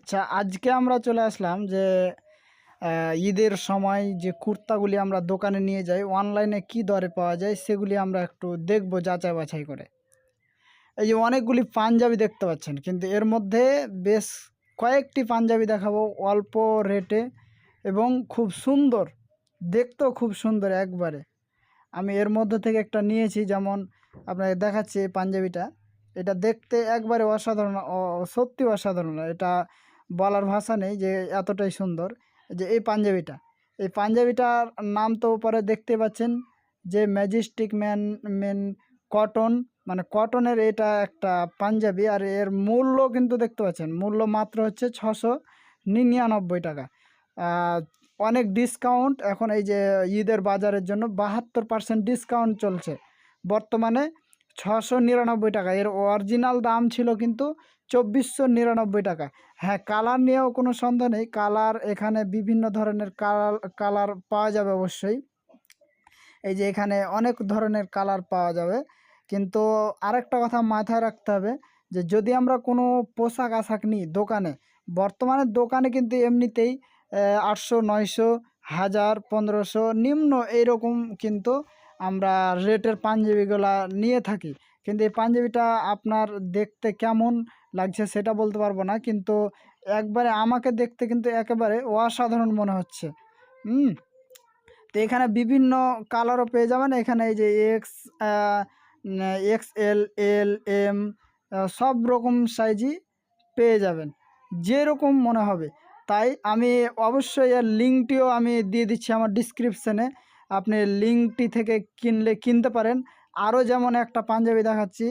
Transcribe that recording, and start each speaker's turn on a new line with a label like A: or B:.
A: আচ্ছা আজকে আমরা চলে আসলাম যে ঈদের সময় যে কুর্তাগুলি আমরা দোকানে নিয়ে যাই, অনলাইনে কি দরে পাওয়া যায় সেগুলি আমরা একটু দেখব যাচাই বাছাই করে। এই যে অনেকগুলি পাঞ্জাবি দেখতে পাচ্ছেন, কিন্তু এর মধ্যে বেশ কয়েকটি পাঞ্জাবি দেখাবো অল্প রেটে এবং খুব সুন্দর, দেখতেও খুব সুন্দর একবারে। আমি এর মধ্যে থেকে একটা নিয়েছি, যেমন আপনাকে দেখাচ্ছি এই পাঞ্জাবিটা। এটা দেখতে একবারে অসাধারণ সত্যি অসাধারণ। এটা বলার ভাষা নেই যে এতটাই সুন্দর, যে এই পাঞ্জাবিটা। এই পাঞ্জাবিটার নাম তো পরে দেখতে পাচ্ছেন যে ম্যাজিস্টিক ম্যান মেন কটন মানে কটনের এটা একটা পাঞ্জাবি আর এর মূল্য কিন্তু দেখতে পাচ্ছেন, মূল্য মাত্র হচ্ছে ছশো নিরানব্বই টাকা। অনেক ডিসকাউন্ট এখন এই যে ঈদের বাজারের জন্য বাহাত্তর পার্সেন্ট ডিসকাউন্ট চলছে। বর্তমানে ছশো নিরানব্বই টাকা। এর অরিজিনাল দাম ছিল কিন্তু চব্বিশশো নিরানব্বই টাকা। হ্যাঁ কালার নিয়েও কোনো সন্দেহ নেই। কালার এখানে বিভিন্ন ধরনের কালার কালার পাওয়া যাবে অবশ্যই। এই যে এখানে অনেক ধরনের কালার পাওয়া যাবে। কিন্তু আরেকটা কথা মাথায় রাখতে হবে যে যদি আমরা কোনো পোশাক আশাক নিই দোকানে, বর্তমানে দোকানে কিন্তু এমনিতেই আটশো, নয়শো, হাজার, পনেরোশো নিম্ন এইরকম কিন্তু আমরা রেটের পাঞ্জাবিগুলা নিয়ে থাকি। কিন্তু এই পাঞ্জাবিটা আপনার দেখতে কেমন লাগছে সেটা বলতে পারব না। কিন্তু একবারে আমাকে দেখতে কিন্তু একেবারে অসাধারণ মনে হচ্ছে। হুম? তো এখানে বিভিন্ন কালারও পেয়ে যাবেন। এখানে এই যে X X L L M সব রকম সাইজই পেয়ে যাবেন। যেরকম মনে হবে। তাই আমি অবশ্যই এর লিঙ্কটিও আমি দিয়ে দিচ্ছি আমার ডিসক্রিপশানে আপনি লিঙ্কটি থেকে কিনলে কিনতে পারেন। আরও যেমন একটা পাঞ্জাবি দেখাচ্ছি।